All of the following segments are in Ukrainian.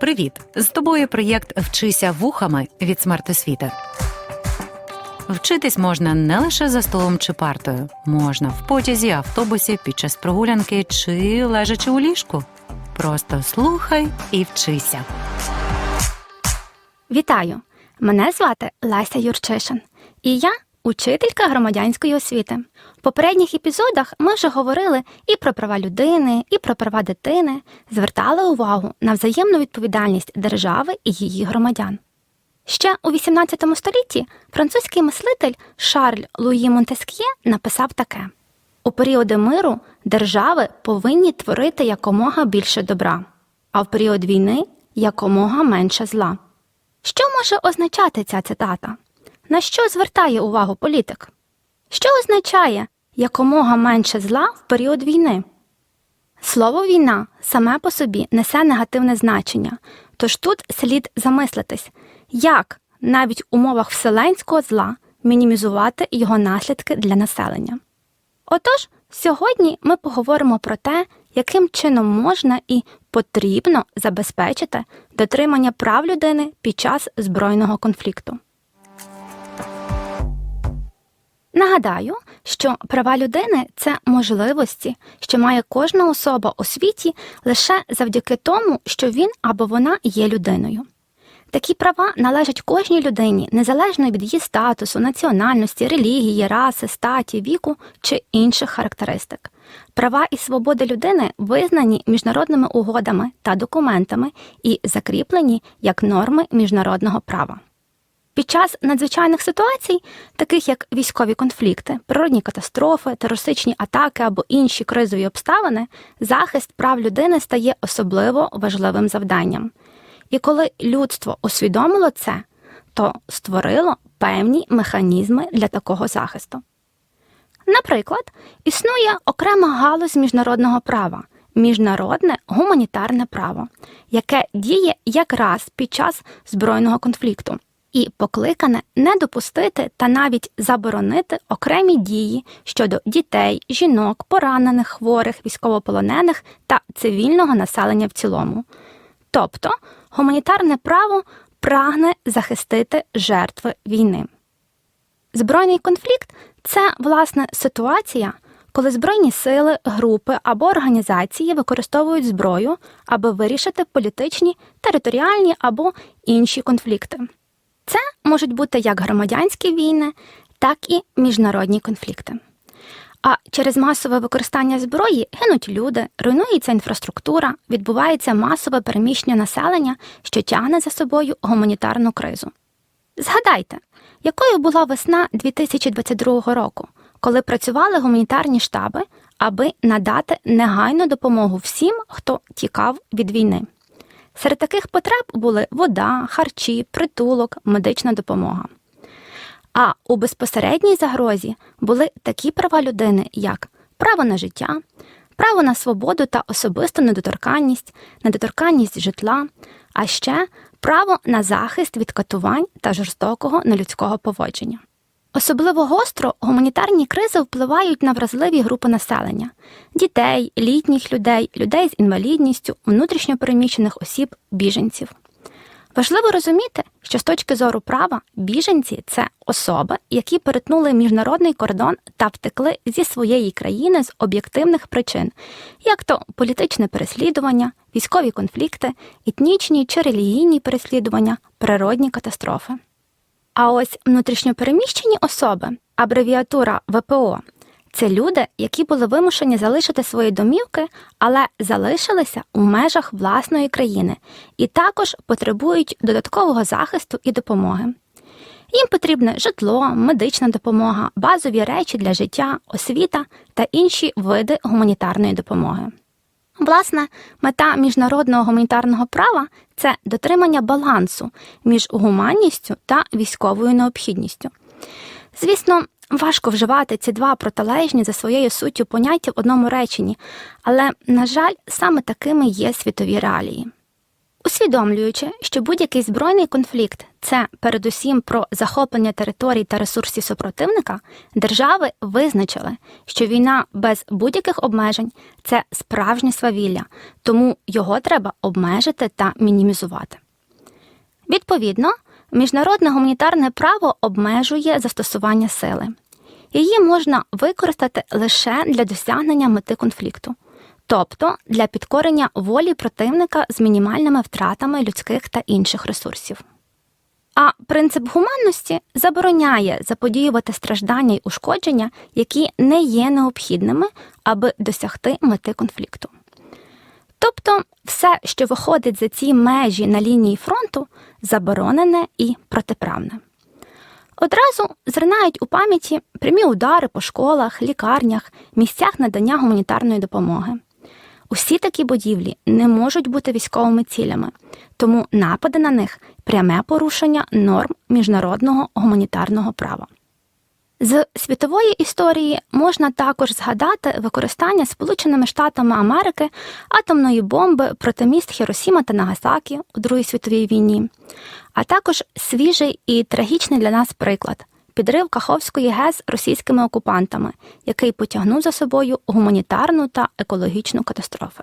Привіт! З тобою проєкт Вчися вухами від смертосвіти. Вчитись можна не лише за столом чи партою, можна в потязі, автобусі, під час прогулянки чи лежачи у ліжку. Просто слухай і вчися. Вітаю! Мене звати Леся Юрчишин, і я учителька громадянської освіти. В попередніх епізодах ми вже говорили і про права людини, і про права дитини, звертали увагу на взаємну відповідальність держави і її громадян. Ще у XVIII столітті французький мислитель Шарль Луї Монтеск'є написав таке: у періоди миру держави повинні творити якомога більше добра, а в період війни якомога менше зла. Що може означати ця цитата? На що звертає увагу політик? Що означає якомога менше зла в період війни? Слово війна саме по собі несе негативне значення, тож тут слід замислитись, як навіть в умовах вселенського зла мінімізувати його наслідки для населення. Отож, сьогодні ми поговоримо про те, яким чином можна і потрібно забезпечити дотримання прав людини під час збройного конфлікту. Нагадаю, що права людини це можливості, що має кожна особа у світі лише завдяки тому, що він або вона є людиною. Такі права належать кожній людині, незалежно від її статусу, національності, релігії, раси, статі, віку чи інших характеристик. Права і свободи людини визнані міжнародними угодами та документами і закріплені як норми міжнародного права. Під час надзвичайних ситуацій, таких як військові конфлікти, природні катастрофи, терористичні атаки або інші кризові обставини, захист прав людини стає особливо важливим завданням. І коли людство усвідомило це, то створило певні механізми для такого захисту. Наприклад, існує окрема галузь міжнародного права міжнародне гуманітарне право, яке діє якраз під час збройного конфлікту і покликане не допустити та навіть заборонити окремі дії щодо дітей, жінок, поранених, хворих, військовополонених та цивільного населення в цілому. Тобто гуманітарне право прагне захистити жертви війни. Збройний конфлікт це власне ситуація, коли збройні сили, групи або організації використовують зброю, аби вирішити політичні, територіальні або інші конфлікти. Це можуть бути як громадянські війни, так і міжнародні конфлікти. А через масове використання зброї гинуть люди, руйнується інфраструктура, відбувається масове переміщення населення, що тягне за собою гуманітарну кризу. Згадайте, якою була весна 2022 року, коли працювали гуманітарні штаби, аби надати негайну допомогу всім, хто тікав від війни. Серед таких потреб були вода, харчі, притулок, медична допомога. А у безпосередній загрозі були такі права людини, як право на життя, право на свободу та особисту недоторканність, недоторканність житла, а ще право на захист від катувань та жорстокого нелюдського поводження. Особливо гостро гуманітарні кризи впливають на вразливі групи населення дітей, літніх людей, людей з інвалідністю, внутрішньопереміщених осіб, біженців. Важливо розуміти, що з точки зору права біженці це особи, які перетнули міжнародний кордон та втекли зі своєї країни з об'єктивних причин, як то політичне переслідування, військові конфлікти, етнічні чи релігійні переслідування, природні катастрофи. А ось внутрішньопереміщені особи, абревіатура ВПО, це люди, які були вимушені залишити свої домівки, але залишилися у межах власної країни і також потребують додаткового захисту і допомоги. Їм потрібне житло, медична допомога, базові речі для життя, освіта та інші види гуманітарної допомоги. Власне, мета міжнародного гуманітарного права це дотримання балансу між гуманністю та військовою необхідністю. Звісно, важко вживати ці два протилежні за своєю суттю поняття в одному реченні, але, на жаль, саме такими є світові реалії. Усвідомлюючи, що будь-який збройний конфлікт це передусім про захоплення територій та ресурсів супротивника, держави визначили, що війна без будь-яких обмежень це справжнє свавілля, тому його треба обмежити та мінімізувати. Відповідно, міжнародне гуманітарне право обмежує застосування сили. Її можна використати лише для досягнення мети конфлікту, тобто для підкорення волі противника з мінімальними втратами людських та інших ресурсів. А принцип гуманності забороняє заподіювати страждання й ушкодження, які не є необхідними, аби досягти мети конфлікту. Тобто, все, що виходить за ці межі на лінії фронту, заборонене і протиправне. Одразу зринають у пам'яті прямі удари по школах, лікарнях, місцях надання гуманітарної допомоги. Усі такі будівлі не можуть бути військовими цілями, тому напади на них пряме порушення норм міжнародного гуманітарного права. З світової історії можна також згадати використання Сполученими Штатами Америки атомної бомби проти міст Хіросіма та Нагасакі у Другій світовій війні, а також свіжий і трагічний для нас приклад підрив Каховської ГЕС російськими окупантами, який потягнув за собою гуманітарну та екологічну катастрофи.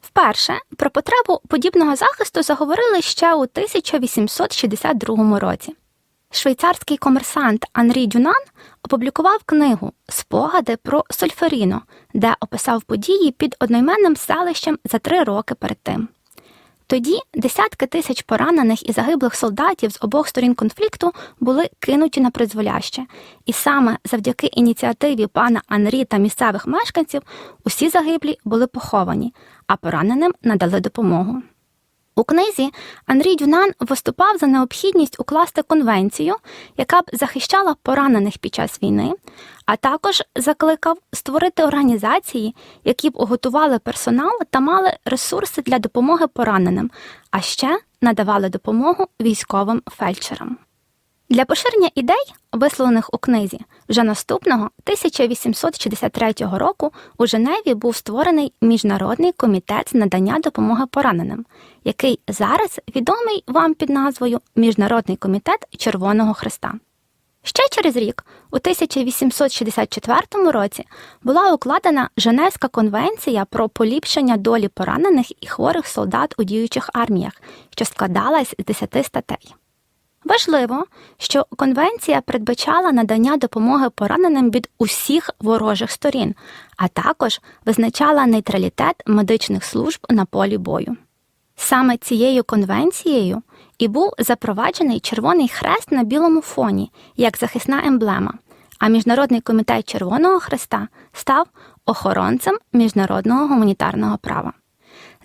Вперше про потребу подібного захисту заговорили ще у 1862 році. Швейцарський комерсант Анрі Дюнан опублікував книгу Спогади про Сольферіно, де описав події під одноіменним селищем за три роки перед тим. Тоді десятки тисяч поранених і загиблих солдатів з обох сторін конфлікту були кинуті на призволяще, і саме завдяки ініціативі пана Анрі та місцевих мешканців усі загиблі були поховані, а пораненим надали допомогу. У книзі Андрій Дюнан виступав за необхідність укласти конвенцію, яка б захищала поранених під час війни, а також закликав створити організації, які б готували персонал та мали ресурси для допомоги пораненим, а ще надавали допомогу військовим фельдшерам. Для поширення ідей, висловлених у книзі, вже наступного 1863 року у Женеві був створений Міжнародний комітет з надання допомоги пораненим, який зараз відомий вам під назвою Міжнародний комітет Червоного Христа. Ще через рік, у 1864 році, була укладена Женевська конвенція про поліпшення долі поранених і хворих солдат у діючих арміях, що складалась з 10 статей. Важливо, що конвенція передбачала надання допомоги пораненим від усіх ворожих сторін, а також визначала нейтралітет медичних служб на полі бою. Саме цією конвенцією і був запроваджений Червоний хрест на білому фоні як захисна емблема, а Міжнародний комітет Червоного Хреста став охоронцем міжнародного гуманітарного права.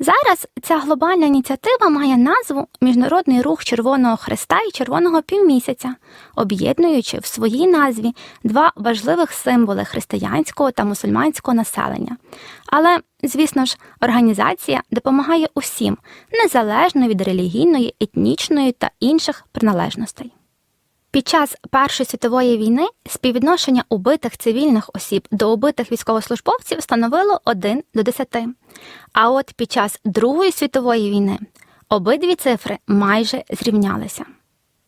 Зараз ця глобальна ініціатива має назву Міжнародний рух Червоного Хреста і Червоного півмісяця, об'єднуючи в своїй назві два важливих символи християнського та мусульманського населення. Але, звісно ж, організація допомагає усім, незалежно від релігійної, етнічної та інших приналежностей. Під час Першої світової війни співвідношення убитих цивільних осіб до убитих військовослужбовців становило 1 до 10. А от під час Другої світової війни обидві цифри майже зрівнялися.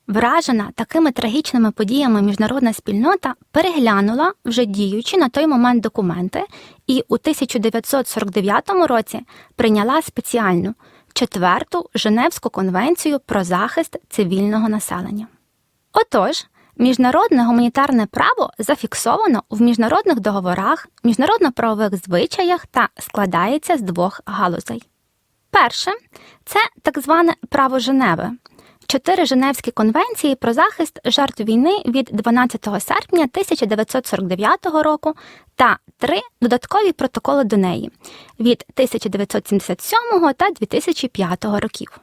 Вражена такими трагічними подіями міжнародна спільнота переглянула вже діючі на той момент документи і у 1949 році прийняла спеціальну четверту Женевську конвенцію про захист цивільного населення. Отож, міжнародне гуманітарне право зафіксовано в міжнародних договорах, міжнародно-правових звичаях та складається з двох галузей. Перше це так зване право Женеви, чотири Женевські конвенції про захист жертв війни від 12 серпня 1949 року та три додаткові протоколи до неї від 1977 та 2005 років.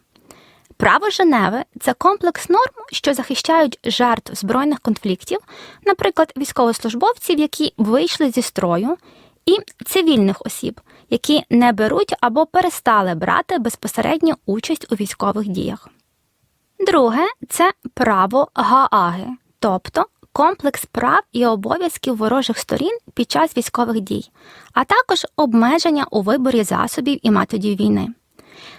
Право Женеви це комплекс норм, що захищають жертв збройних конфліктів, наприклад, військовослужбовців, які вийшли зі строю, і цивільних осіб, які не беруть або перестали брати безпосередню участь у військових діях. Друге це право Гааги, тобто комплекс прав і обов'язків ворожих сторін під час військових дій, а також обмеження у виборі засобів і методів війни.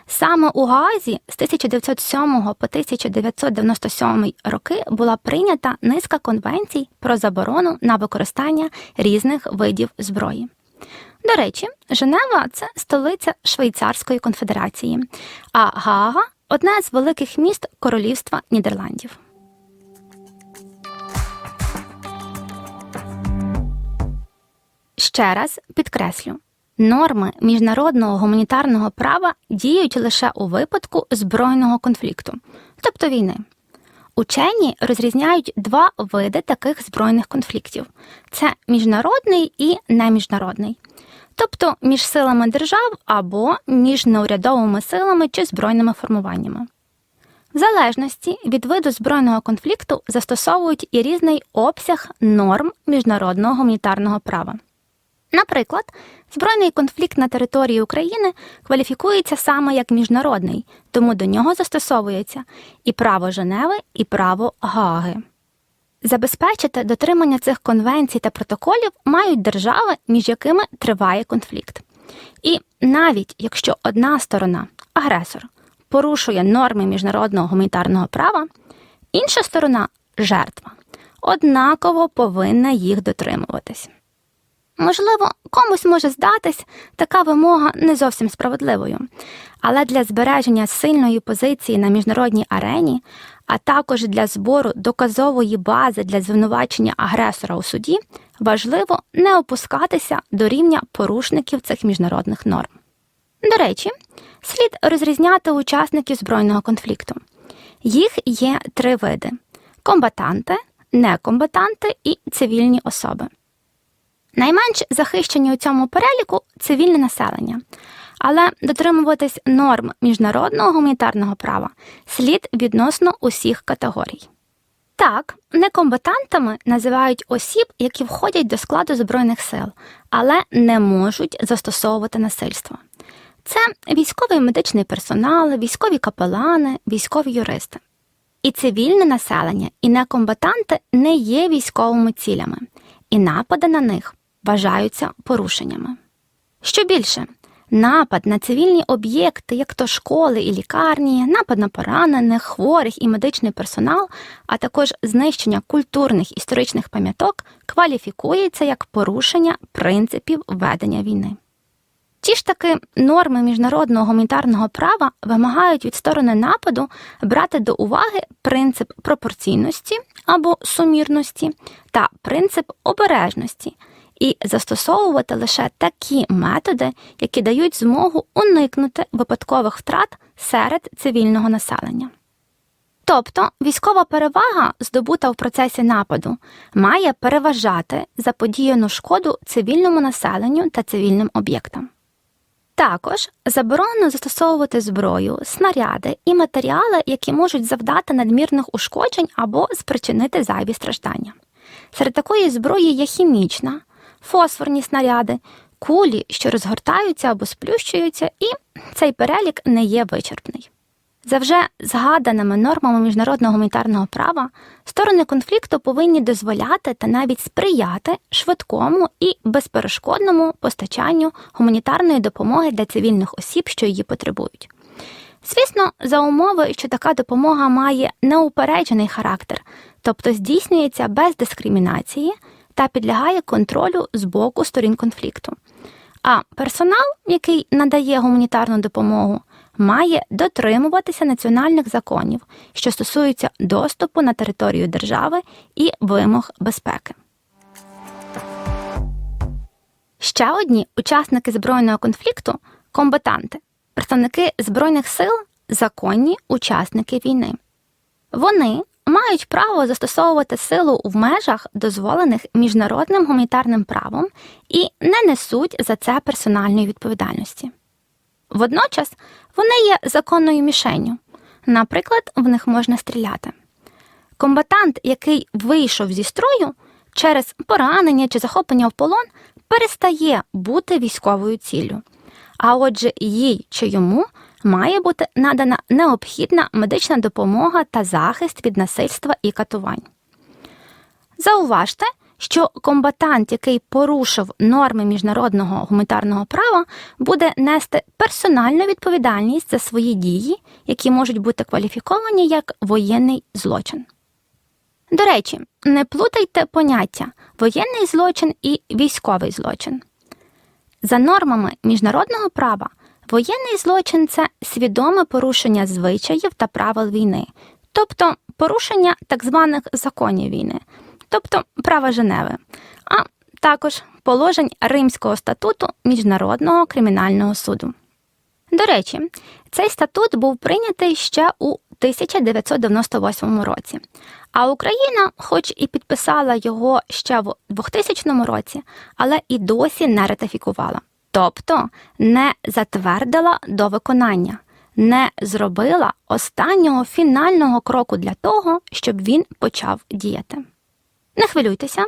Саме у Гаазі з 1907 по 1997 роки була прийнята низка конвенцій про заборону на використання різних видів зброї. До речі, Женева це столиця Швейцарської конфедерації, а Гаага одне з великих міст Королівства Нідерландів. Ще раз підкреслю: норми міжнародного гуманітарного права діють лише у випадку збройного конфлікту, тобто війни. Учені розрізняють два види таких збройних конфліктів: це міжнародний і неміжнародний, тобто між силами держав або між неурядовими силами чи збройними формуваннями. В залежності від виду збройного конфлікту застосовують і різний обсяг норм міжнародного гуманітарного права. Наприклад, збройний конфлікт на території України кваліфікується саме як міжнародний, тому до нього застосовується і право Женеви, і право Гааги. Забезпечити дотримання цих конвенцій та протоколів мають держави, між якими триває конфлікт. І навіть якщо одна сторона, агресор, порушує норми міжнародного гуманітарного права, інша сторона жертва, однаково повинна їх дотримуватись. Можливо, комусь може здатись така вимога не зовсім справедливою, але для збереження сильної позиції на міжнародній арені, а також для збору доказової бази для звинувачення агресора у суді, важливо не опускатися до рівня порушників цих міжнародних норм. До речі, слід розрізняти учасників збройного конфлікту. Їх є три види: комбатанти, некомбатанти і цивільні особи. Найменш захищені у цьому переліку цивільне населення, але дотримуватись норм міжнародного гуманітарного права слід відносно усіх категорій. Так, некомбатантами називають осіб, які входять до складу Збройних сил, але не можуть застосовувати насильство. Це військовий медичний персонал, військові капелани, військові юристи. І цивільне населення, і некомбатанти не є військовими цілями, і напади на них вважаються порушеннями. Що більше, напад на цивільні об'єкти, як то школи і лікарні, напад на поранених, хворих і медичний персонал, а також знищення культурних історичних пам'яток кваліфікується як порушення принципів ведення війни. Ті ж таки норми міжнародного гуманітарного права вимагають від сторони нападу брати до уваги принцип пропорційності або сумірності та принцип обережності і застосовувати лише такі методи, які дають змогу уникнути випадкових втрат серед цивільного населення. Тобто військова перевага, здобута в процесі нападу, має переважати заподіяну шкоду цивільному населенню та цивільним об'єктам. Також заборонено застосовувати зброю, снаряди і матеріали, які можуть завдати надмірних ушкоджень або спричинити зайві страждання. Серед такої зброї є хімічна, фосфорні снаряди, кулі, що розгортаються або сплющуються, і цей перелік не є вичерпний. За вже згаданими нормами міжнародного гуманітарного права сторони конфлікту повинні дозволяти та навіть сприяти швидкому і безперешкодному постачанню гуманітарної допомоги для цивільних осіб, що її потребують. Звісно, за умови, що така допомога має неупереджений характер, тобто здійснюється без дискримінації та підлягає контролю з боку сторін конфлікту. А персонал, який надає гуманітарну допомогу, має дотримуватися національних законів, що стосуються доступу на територію держави і вимог безпеки. Ще одні учасники збройного конфлікту комбатанти, представники збройних сил, законні учасники війни. Вони мають право застосовувати силу в межах, дозволених міжнародним гуманітарним правом, і не несуть за це персональної відповідальності. Водночас вони є законною мішенню. Наприклад, в них можна стріляти. Комбатант, який вийшов зі строю через поранення чи захоплення в полон, перестає бути військовою ціллю. А отже, їй чи йому має бути надана необхідна медична допомога та захист від насильства і катувань. Зауважте, що комбатант, який порушив норми міжнародного гуманітарного права, буде нести персональну відповідальність за свої дії, які можуть бути кваліфіковані як воєнний злочин. До речі, не плутайте поняття воєнний злочин і військовий злочин. За нормами міжнародного права, воєнний злочин це свідоме порушення звичаїв та правил війни, тобто порушення так званих законів війни, тобто права Женеви, а також положень Римського статуту Міжнародного кримінального суду. До речі, цей статут був прийнятий ще у 1998 році, а Україна, хоч і підписала його ще в 2000 році, але і досі не ратифікувала, тобто не затвердила до виконання, не зробила останнього фінального кроку для того, щоб він почав діяти. Не хвилюйтеся,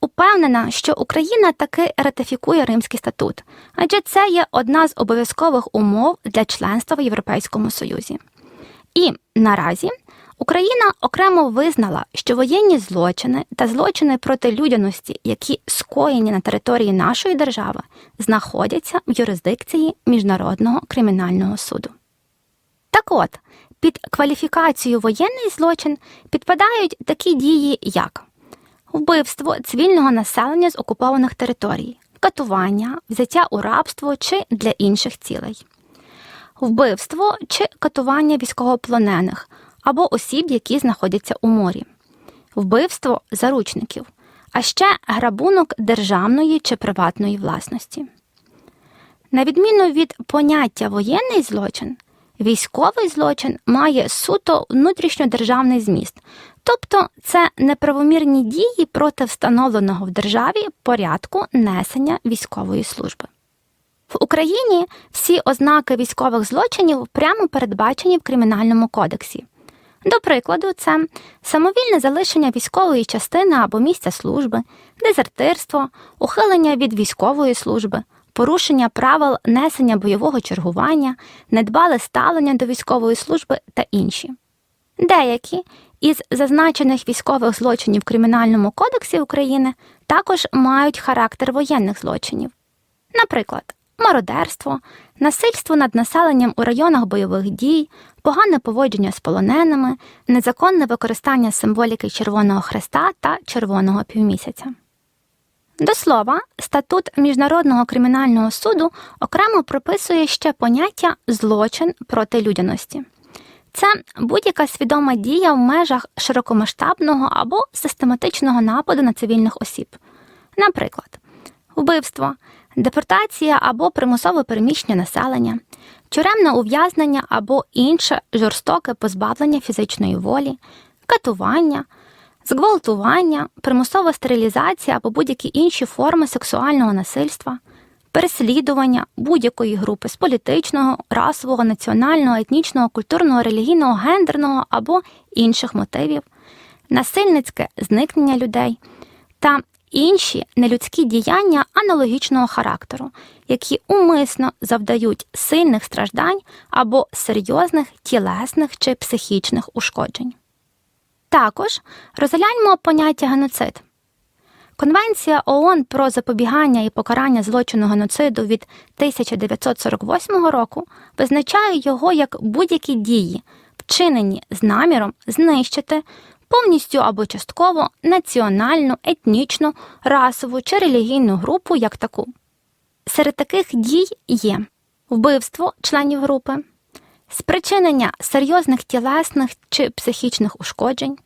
упевнена, що Україна таки ратифікує Римський статут, адже це є одна з обов'язкових умов для членства в Європейському Союзі. І наразі Україна окремо визнала, що воєнні злочини та злочини проти людяності, які скоєні на території нашої держави, знаходяться в юрисдикції Міжнародного кримінального суду. Так от, під кваліфікацію воєнний злочин підпадають такі дії, як вбивство цивільного населення з окупованих територій, катування, взяття у рабство чи для інших цілей, вбивство чи катування військовополонених або осіб, які знаходяться у морі, вбивство заручників, а ще грабунок державної чи приватної власності. На відміну від поняття воєнний злочин, військовий злочин має суто внутрішньодержавний зміст, тобто це неправомірні дії проти встановленого в державі порядку несення військової служби. В Україні всі ознаки військових злочинів прямо передбачені в Кримінальному кодексі. До прикладу, це самовільне залишення військової частини або місця служби, дезертирство, ухилення від військової служби, порушення правил несення бойового чергування, недбале ставлення до військової служби та інші. Деякі із зазначених військових злочинів в Кримінальному кодексі України також мають характер воєнних злочинів. Наприклад, мародерство, насильство над населенням у районах бойових дій, погане поводження з полоненими, незаконне використання символіки Червоного Хреста та Червоного півмісяця. До слова, статут Міжнародного кримінального суду окремо прописує ще поняття злочин проти людяності. Це будь-яка свідома дія в межах широкомасштабного або систематичного нападу на цивільних осіб, наприклад, вбивство, депортація або примусове переміщення населення, тюремне ув'язнення або інше жорстоке позбавлення фізичної волі, катування, зґвалтування, примусова стерилізація або будь-які інші форми сексуального насильства, переслідування будь-якої групи з політичного, расового, національного, етнічного, культурного, релігійного, гендерного або інших мотивів, насильницьке зникнення людей та інші нелюдські діяння аналогічного характеру, які умисно завдають сильних страждань або серйозних тілесних чи психічних ушкоджень. Також розгляньмо поняття геноцид. Конвенція ООН про запобігання і покарання злочину геноциду від 1948 року визначає його як будь-які дії, вчинені з наміром знищити повністю або частково національну, етнічну, расову чи релігійну групу як таку. Серед таких дій є вбивство членів групи, спричинення серйозних тілесних чи психічних ушкоджень,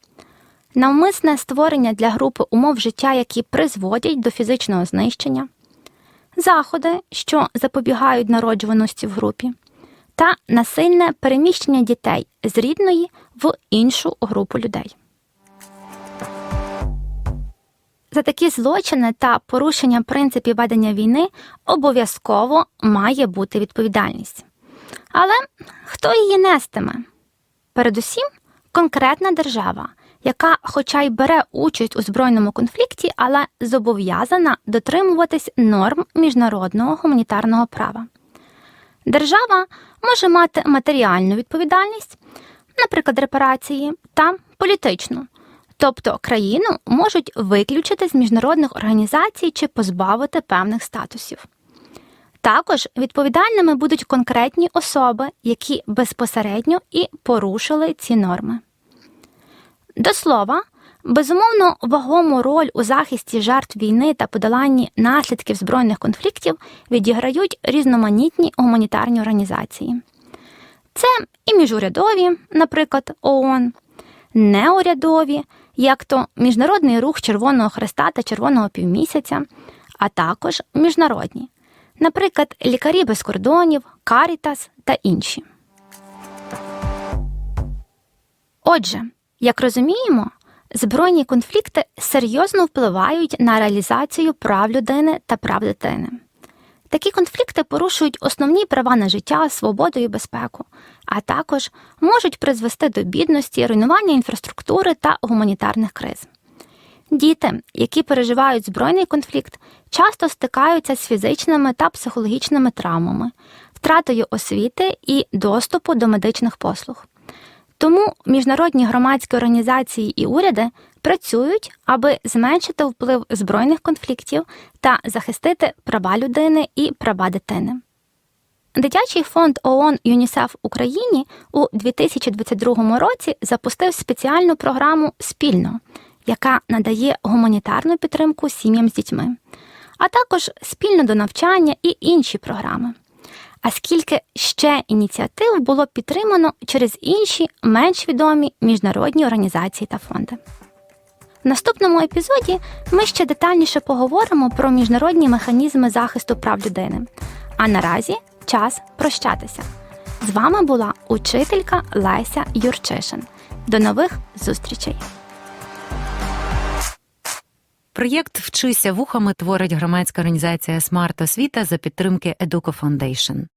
навмисне створення для групи умов життя, які призводять до фізичного знищення, заходи, що запобігають народжуваності в групі, та насильне переміщення дітей з рідної в іншу групу людей. За такі злочини та порушення принципів ведення війни обов'язково має бути відповідальність. Але хто її нестиме? Передусім, конкретна держава, яка, хоча й бере участь у збройному конфлікті, але зобов'язана дотримуватись норм міжнародного гуманітарного права. Держава може мати матеріальну відповідальність, наприклад, репарації, та політичну, Тобто країну можуть виключити з міжнародних організацій чи позбавити певних статусів. Також відповідальними будуть конкретні особи, які безпосередньо і порушили ці норми. До слова, безумовно, вагому роль у захисті жертв війни та подоланні наслідків збройних конфліктів відіграють різноманітні гуманітарні організації. Це і міжурядові, наприклад, ООН, неурядові, як то Міжнародний рух Червоного Хреста та Червоного півмісяця, а також міжнародні, наприклад, Лікарі без кордонів, Карітас та інші. Отже, як розуміємо, збройні конфлікти серйозно впливають на реалізацію прав людини та прав дитини. Такі конфлікти порушують основні права на життя, свободу і безпеку, а також можуть призвести до бідності, руйнування інфраструктури та гуманітарних криз. Діти, які переживають збройний конфлікт, часто стикаються з фізичними та психологічними травмами, втратою освіти і доступу до медичних послуг. Тому міжнародні громадські організації і уряди працюють, аби зменшити вплив збройних конфліктів та захистити права людини і права дитини. Дитячий фонд ООН ЮНІСЕФ Україні у 2022 році запустив спеціальну програму Спільно, яка надає гуманітарну підтримку сім'ям з дітьми, а також спільно до навчання і інші програми. А скільки ще ініціатив було підтримано через інші менш відомі міжнародні організації та фонди. В наступному епізоді ми ще детальніше поговоримо про міжнародні механізми захисту прав людини. А наразі час прощатися. З вами була учителька Леся Юрчишин. До нових зустрічей! Проєкт Вчися вухами творить громадська організація Смарт Освіта за підтримки Educo Foundation.